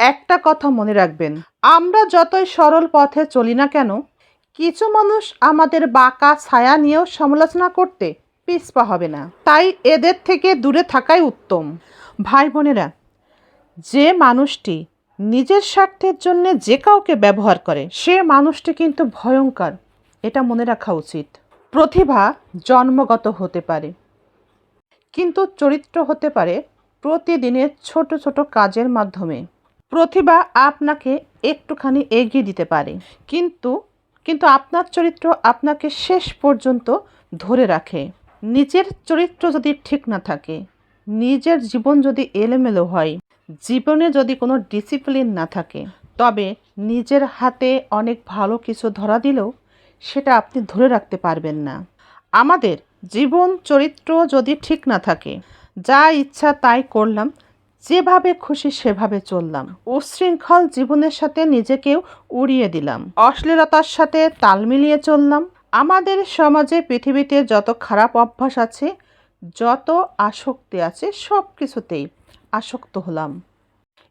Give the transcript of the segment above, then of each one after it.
একটা কথা মনে রাখবেন, আমরা যতই সরল পথে চলি না কেন, কিছু মানুষ আমাদের বাঁকা ছায়া নিয়েও সমালোচনা করতে পিছপা হবে না। তাই এদের থেকে দূরে থাকাই উত্তম। ভাই বোনেরা, যে মানুষটি নিজের স্বার্থের জন্য যে কাউকে ব্যবহার করে, সে মানুষটি কিন্তু ভয়ঙ্কর। এটা মনে রাখা উচিত। প্রতিভা জন্মগত হতে পারে, কিন্তু চরিত্র হতে পারে প্রতিদিনের ছোট ছোট কাজের মাধ্যমে। প্রতিভা আপনাকে একটুখানি এগিয়ে দিতে পারে। কিন্তু কিন্তু আপনার চরিত্র আপনাকে শেষ পর্যন্ত ধরে রাখে। নিজের চরিত্র যদি ঠিক না থাকে, নিজের জীবন যদি এলোমেলো হয়, জীবনে যদি কোনো ডিসিপ্লিন না থাকে, তবে নিজের হাতে অনেক ভালো কিছু ধরা দিলেও সেটা আপনি ধরে রাখতে পারবেন না। আমাদের জীবন চরিত্র যদি ঠিক না থাকে, যা ইচ্ছা তাই করলাম যেভাবে খুশি সেভাবে চললাম। উশৃঙ্খল জীবনের সাথে নিজেকেও উড়িয়ে দিলাম। অশ্লীলতার সাথে তাল মিলিয়ে চললাম। আমাদের সমাজে পৃথিবীতে যত খারাপ অভ্যাস আছে, যত আসক্তি আছে সব কিছুতেই আসক্ত হলাম।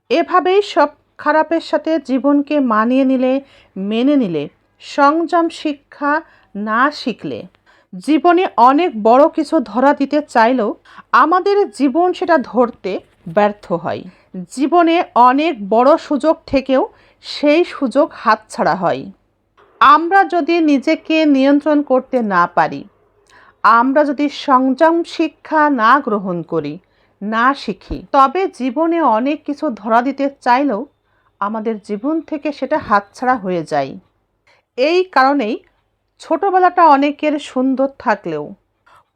এভাবেই সব খারাপের সাথে জীবনকে মানিয়ে নিলে, মেনে নিলে, সংযম শিক্ষা না শিখলে, জীবনে অনেক বড় কিছু ধরা দিতে চাইলেও আমাদের জীবন সেটা ধরতে ব্যর্থ হয়। জীবনে অনেক বড় সুযোগ থেকেও সেই সুযোগ হাতছাড়া হয়। আমরা যদি নিজেকে নিয়ন্ত্রণ করতে না পারি, আমরা যদি সংযম শিক্ষা না গ্রহণ করি, না শিখি, তবে জীবনে অনেক কিছু ধরা দিতে চাইলেও আমাদের জীবন থেকে সেটা হাতছাড়া হয়ে যায়। এই কারণেই ছোটবেলাটা অনেকের সুন্দর থাকলেও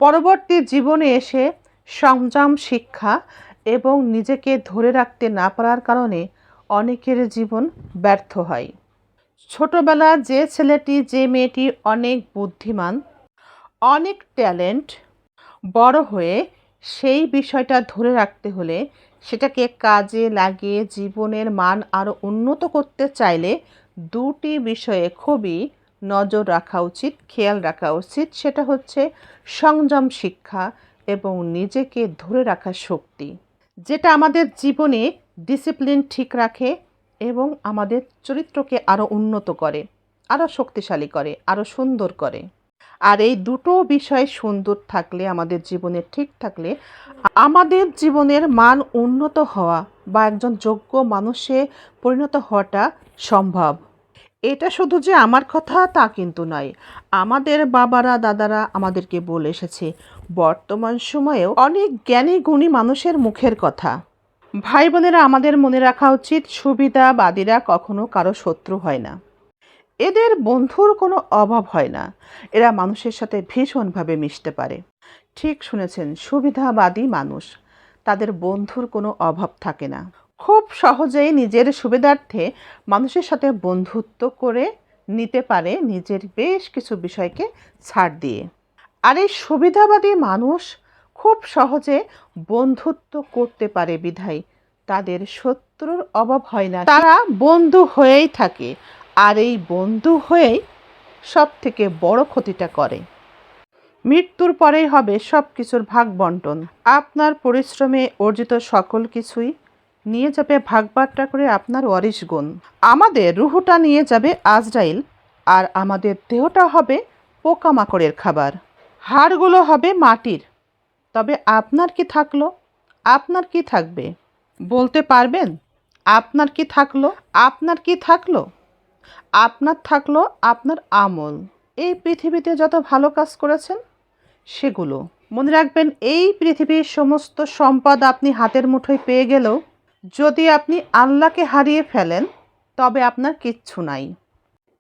পরবর্তী জীবনে এসে সংযম শিক্ষা এবং নিজেকে ধরে রাখতে না পারার কারণে অনেকের জীবন ব্যর্থ হয়। ছোটবেলা যে ছেলেটি, যে মেয়েটি অনেক বুদ্ধিমান, অনেক ট্যালেন্ট, বড় হয়ে সেই বিষয়টা ধরে রাখতে হলে সেটাকে কাজে লাগিয়ে জীবনের মান আরও উন্নত করতে চাইলে দুটি বিষয়ে খুবই নজর রাখা উচিত, খেয়াল রাখা উচিত। সেটা হচ্ছে সংযম শিক্ষা এবং নিজেকে ধরে রাখার শক্তি। যেটা আমাদের জীবনে ডিসিপ্লিন ঠিক রাখে এবং আমাদের চরিত্রকে আরও উন্নত করে আরও শক্তিশালী করে আরও সুন্দর করে। আর এই দুটো বিষয় সুন্দর থাকলে, আমাদের জীবনে ঠিক থাকলে, আমাদের জীবনের মান উন্নত হওয়া বা একজন যোগ্য মানুষে পরিণত হওয়াটা সম্ভব। এটা শুধু যে আমার কথা তা কিন্তু নয়। আমাদের বাবারা, দাদারা আমাদেরকে বলে এসেছে, বর্তমান সময়েও অনেক জ্ঞানী, গুণী মানুষের মুখের কথা। ভাই বোনেরা, আমাদের মনে রাখা উচিত সুবিধাবাদীরা কখনো কারও শত্রু হয় না। এদের বন্ধুর কোনো অভাব হয় না। এরা মানুষের সাথে ভীষণভাবে মিশতে পারে। ঠিক শুনেছেন সুবিধাবাদী মানুষ। তাদের বন্ধুর কোনো অভাব থাকে না। খুব সহজেই নিজের সুবিধার্থে মানুষের সাথে বন্ধুত্ব করে নিতে পারে নিজের বেশ কিছু বিষয়কে ছাড় দিয়ে। আর এই সুবিধাবাদী মানুষ খুব সহজে বন্ধুত্ব করতে পারে বিধায় তাদের শত্রুর অভাব হয় না। তারা বন্ধু হয়েই থাকে আর এই বন্ধু হয়েই সব থেকে বড় ক্ষতিটা করে। মৃত্যুর পরেই হবে সব কিছুর ভাগ বন্টন। আপনার পরিশ্রমে অর্জিত সকল কিছুই নিয়ে যাবে ভাগবাট্টা করে আপনার ওয়ারিশ গুণ। আমাদের রুহুটা নিয়ে যাবে আজরাইল, আর আমাদের দেহটা হবে পোকামাকড়ের খাবার। হাড়গুলো হবে মাটির। তবে আপনার কি থাকল? আপনার কি থাকবে? বলতে পারবেন? আপনার কি থাকল? আপনার কি থাকল? আপনার থাকল আপনার আমল। এই পৃথিবীতে যত ভালো কাজ করেছেন, সেগুলো। মনে রাখবেন, এই পৃথিবীর সমস্ত সম্পদ আপনি হাতের মুঠোয় পেয়ে গেলেও যদি আপনি আল্লাহকে হারিয়ে ফেলেন, তবে আপনার কিচ্ছু নাই।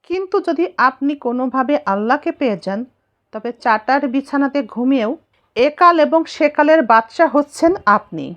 কিন্তু যদি আপনি কোনোভাবে আল্লাহকে পেয়ে যান, তবে চাটার বিছানাতে ঘুমিয়েও একাল এবং সেকালের বাদশা হচ্ছেন আপনি।